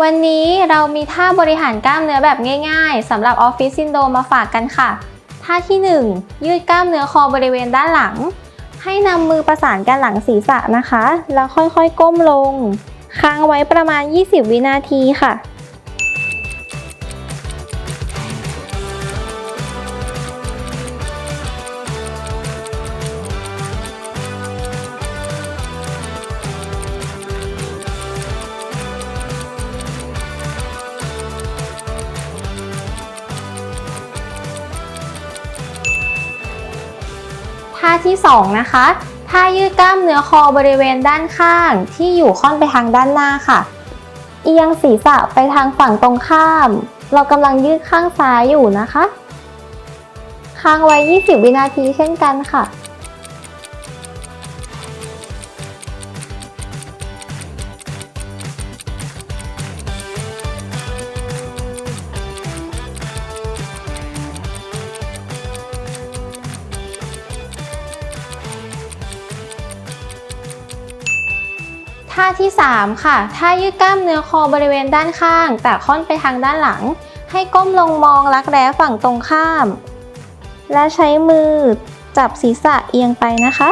วันนี้เรามีท่าบริหารกล้ามเนื้อแบบง่ายๆสำหรับออฟฟิศซินโดมมาฝากกันค่ะ ท่าที่ 1 ยืดกล้ามเนื้อคอบริเวณด้านหลัง ให้นำมือประสานกันหลังศีรษะนะคะ แล้วค่อยๆก้มลง ค้างไว้ประมาณ 20 วินาทีค่ะ ท่าที่ 2 นะคะท่ายืดกล้ามเนื้อคอบริเวณด้านข้างที่อยู่ค่อนไปทางด้านหน้าค่ะ เอียงศีรษะไปทางฝั่งตรงข้าม เรากำลังยืดข้างซ้ายอยู่นะคะ ค้างไว้ 20 วินาทีเช่นกันค่ะ ท่าที่ 3 ค่ะ ท่ายืดกล้ามเนื้อคอบริเวณด้านข้าง แต่ค่อนไปทางด้านหลัง ให้ก้มลงมองรักแร้ฝั่งตรงข้าม และใช้มือจับศีรษะเอียงไปนะคะ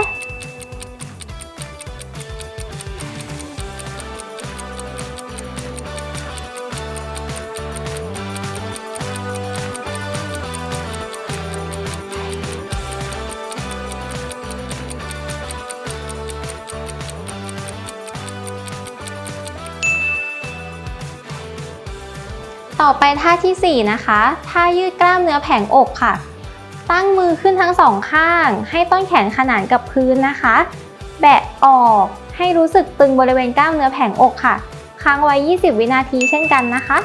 ต่อไปท่าทีสี่ 4 นะคะท่ายืดกล้ามเนื้อแผงอกค่ะ ตั้งมือขึ้นทั้งสองข้าง ให้ต้นแขนขนานกับพื้นนะคะ แบะออกให้รู้สึกตึงบริเวณกล้ามเนื้อแผงอกค่ะ ค้างไว้ 20 วินาทีเช่นกันนะคะ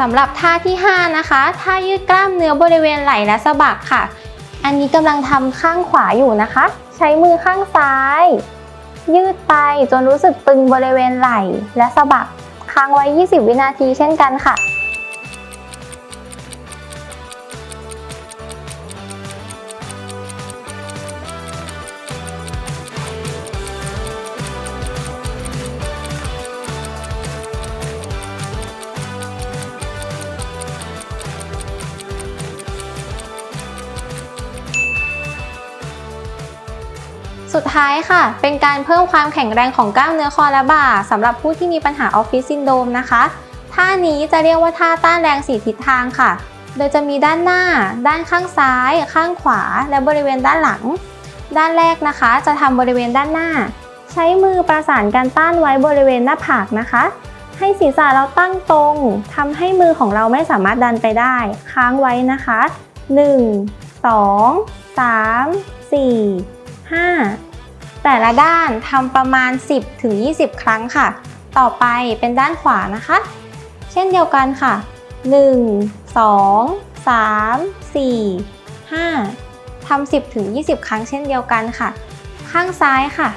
สำหรับท่าที่ 5 นะคะ ท่ายืดกล้ามเนื้อบริเวณไหล่และสะบักค่ะ อันนี้กำลังทำข้างขวาอยู่นะคะ ใช้มือข้างซ้าย ยืดไปจนรู้สึกตึงบริเวณไหล่และสะบักค้างไว้ 20 วินาทีเช่นกันค่ะ สุดท้ายค่ะ เป็นการเพิ่มความแข็งแรงของกล้ามเนื้อคอและบ่าสำหรับผู้ที่มีปัญหาออฟฟิศซินโดมนะคะท่านี้จะเรียกว่าท่าต้านแรงสีทิศทางค่ะ โดยจะมีด้านหน้า ด้านข้างซ้าย ข้างขวา และบริเวณด้านหลัง ด้านแรกนะคะ จะทำบริเวณด้านหน้า ใช้มือประสานกันต้านไว้บริเวณหน้าผากนะคะ ให้ศีรษะเราตั้งตรงทำให้มือของเราไม่สามารถดันไปได้ ค้างไว้นะคะ 1 2 3 4 5 แต่ละด้านทำประมาณ 10ถึง20 ครั้งค่ะ ต่อไปเป็นด้านขวานะคะ เช่นเดียวกันค่ะ 1 2 3 4 5ทำ10ถึง20 ครั้งเช่นเดียวกันค่ะ ข้างซ้ายค่ะ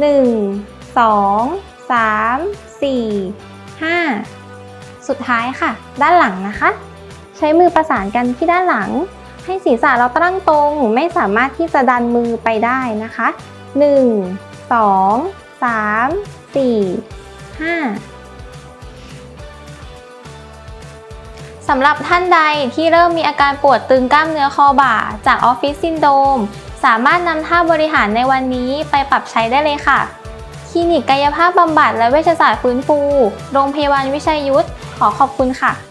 1 2 3 4 5 สุดท้ายค่ะ ด้านหลังนะคะ ใช้มือประสานกันที่ด้านหลัง ให้ศีรษะเราตั้งตรง ไม่สามารถที่จะดันมือไปได้นะคะ 1 2 3 4 5สำหรับท่านใดที่เริ่มมีอาการปวดตึงกล้ามเนื้อคอบ่า จากออฟฟิศซินโดมสามารถนำท่าบริหารในวันนี้ไปปรับใช้ได้เลยค่ะ คลินิกกายภาพบำบัดและเวชศาสตร์ฟื้นฟู โรงพยาบาลวิชัยยุทธขอขอบคุณค่ะ